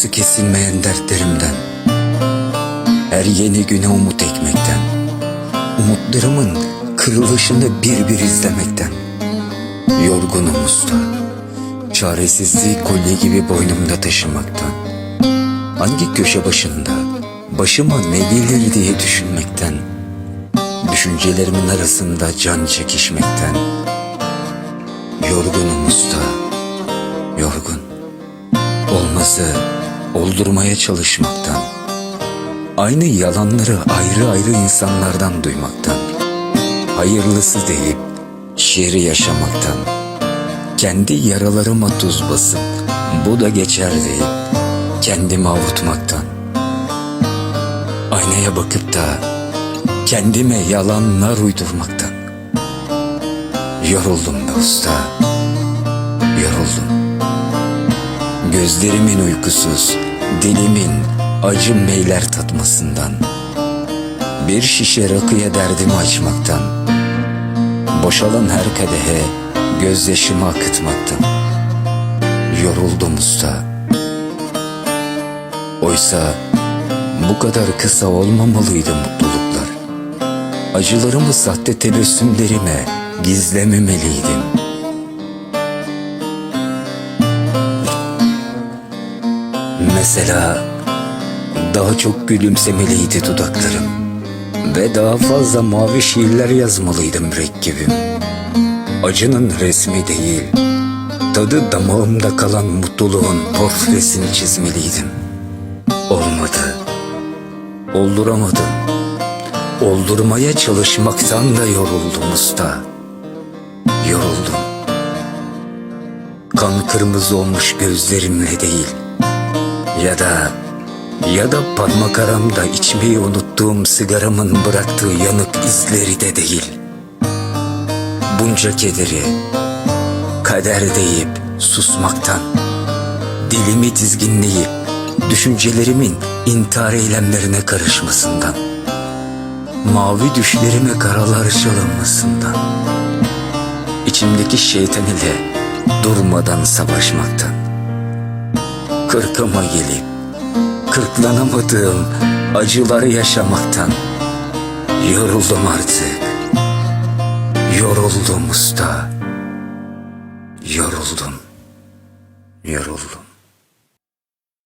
Sırası kesilmeyen dertlerimden Her yeni güne umut ekmekten Umutlarımın kırılışını bir bir izlemekten Yorgunum usta Çaresizliği kolye gibi boynumda taşımaktan Hangi köşe başında Başıma ne gelir diye düşünmekten Düşüncelerimin arasında can çekişmekten Yorgunum oldurmaya çalışmaktan Aynı yalanları ayrı ayrı insanlardan duymaktan Hayırlısı deyip şiiri yaşamaktan Kendi yaralarıma tuz basıp bu da geçer deyip Kendimi avutmaktan Aynaya bakıp da kendime yalanlar uydurmaktan. Yoruldum be usta Yoruldum Gözlerimin uykusuz, dilimin acı meyler tatmasından Bir şişe rakıya derdimi açmaktan Boşalan her kadehe gözyaşımı akıtmaktan. Yoruldum usta. Oysa bu kadar kısa olmamalıydı mutluluklar. Acılarımı sahte tebessümlerime gizlememeliydim Mesela. Daha çok gülümsemeliydi dudaklarım. Ve daha fazla mavi şiirler yazmalıydım mürekkebim. Acının resmi değil Tadı damağımda kalan mutluluğun portresini çizmeliydim. Olmadı. Olduramadım. Oldurmaya çalışmaktan da yoruldum usta. Yoruldum. Kan kırmızı olmuş gözlerimle değil ya da ya da parmak aramda içmeyi unuttuğum sigaramın bıraktığı yanık izleri de değil. Bunca kederi kader deyip susmaktan, dilimi dizginleyip düşüncelerimin intihar eylemlerine karışmasından, mavi düşlerime karalar çalınmasından, içimdeki şeytan ile durmadan savaşmaktan kırkıma gelip kırklanamadığım acıları yaşamaktan yoruldum artık. Yoruldum usta. Yoruldum. Yoruldum.